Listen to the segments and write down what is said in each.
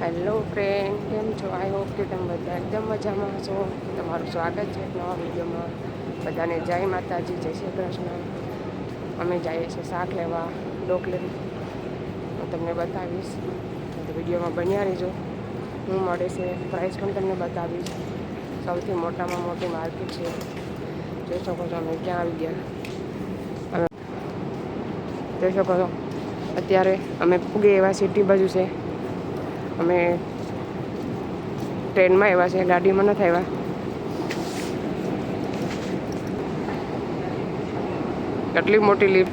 Hello friend, કેમ છો? I hope કે તમે બધા એકદમ મજામાં છો તમારું સ્વાગત છે નવા વિડીયોમાં. બધાને જય માતાજી, જય શ્રી કૃષ્ણ. અમે જઈએ છીએ શાક લેવા ડોકલેરી હું તમને બતાવીશ. વિડીયોમાં બન્યા રહેજો. હું મળે છે પ્રાઇસ પણ તમને બતાવીશ. સૌથી મોટામાં મોટી માર્કેટ છે. જોઈ શકો છો અમે ક્યાં આવી ગયા. અમે જોઈ શકો છો. અત્યારે અમે પૂગે એવા સિટી બાજુ છે. અમે ટ્રેનમાં આવ્યા છે ગાડીમાં નથી આવ્યા. કેટલી મોટી લીફ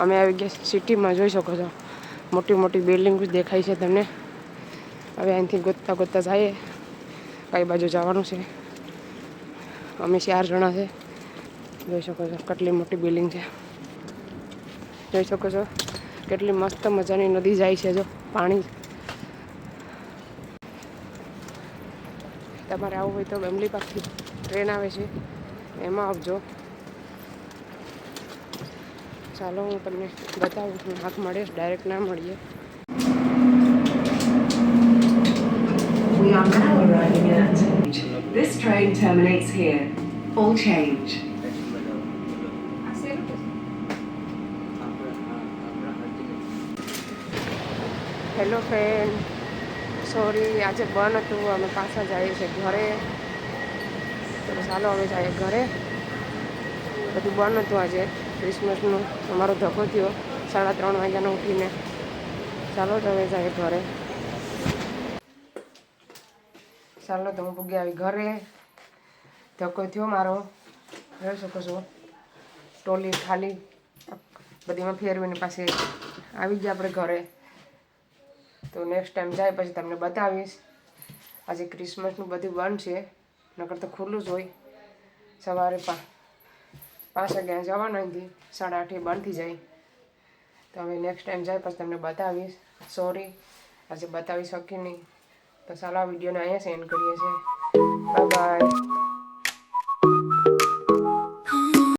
અમે આવી ગયા સિટીમાં જોઈ શકો છો. મોટી મોટી બિલ્ડિંગ દેખાય છે તમને. હવે અહીંથી ગોતતા ગોતતા જઈએ. કઈ બાજુ જવાનું છે? અમે ચાર જણા છે. જોઈ શકો છો કેટલી મોટી બિલ્ડિંગ છે. જોઈ શકો છો કેટલી મસ્ત મજાની નદી જાય છે જો પાણી. તમારે આવવું હોય તો બેમલી પાકથી ટ્રેન આવે છે. એમાં આવજો. ચાલો હું તમને બતાવું છું હાથ મળે ડાયરેક્ટ ના મળીએ We are now arriving at. This train terminates here. All change. Hello friend sorry આજે બંધ હતું અમે પાછા જઈએ છીએ ઘરે તો ચાલો અમે જઈએ ઘરે બધું બંધ હતું આજે ક્રિસમસનું અમારો ધક્કો થયો. સાડા ત્રણ વાગ્યાનો ઉઠીને. ચાલો તો હવે જઈએ ઘરે. ચાલો તો હું પૂગી આવી ઘરે. ધક્કો થયો મારો. જોઈ શકો છો. ટોલી ખાલી બધીમાં ફેરવીને પાસે આવી ગયા આપણે ઘરે. તો નેક્સ્ટ ટાઈમ જાય પછી તમને બતાવીશ. આજે ક્રિસમસનું બધું બંધ છે. નકર તો ખુલ્લું જ હોય. સવારે પા પાંચ વાગ્યા જવાનું અહીંથી સાડા આઠે બંધ થઈ જાય. તો હવે નેક્સ્ટ ટાઈમ જાય પછી તમને બતાવીશ. સોરી આજે બતાવી શકી નહીં. તો ચાલો આ વિડીયોને અહીંયા સેન્ડ કરીએ છીએ. બાય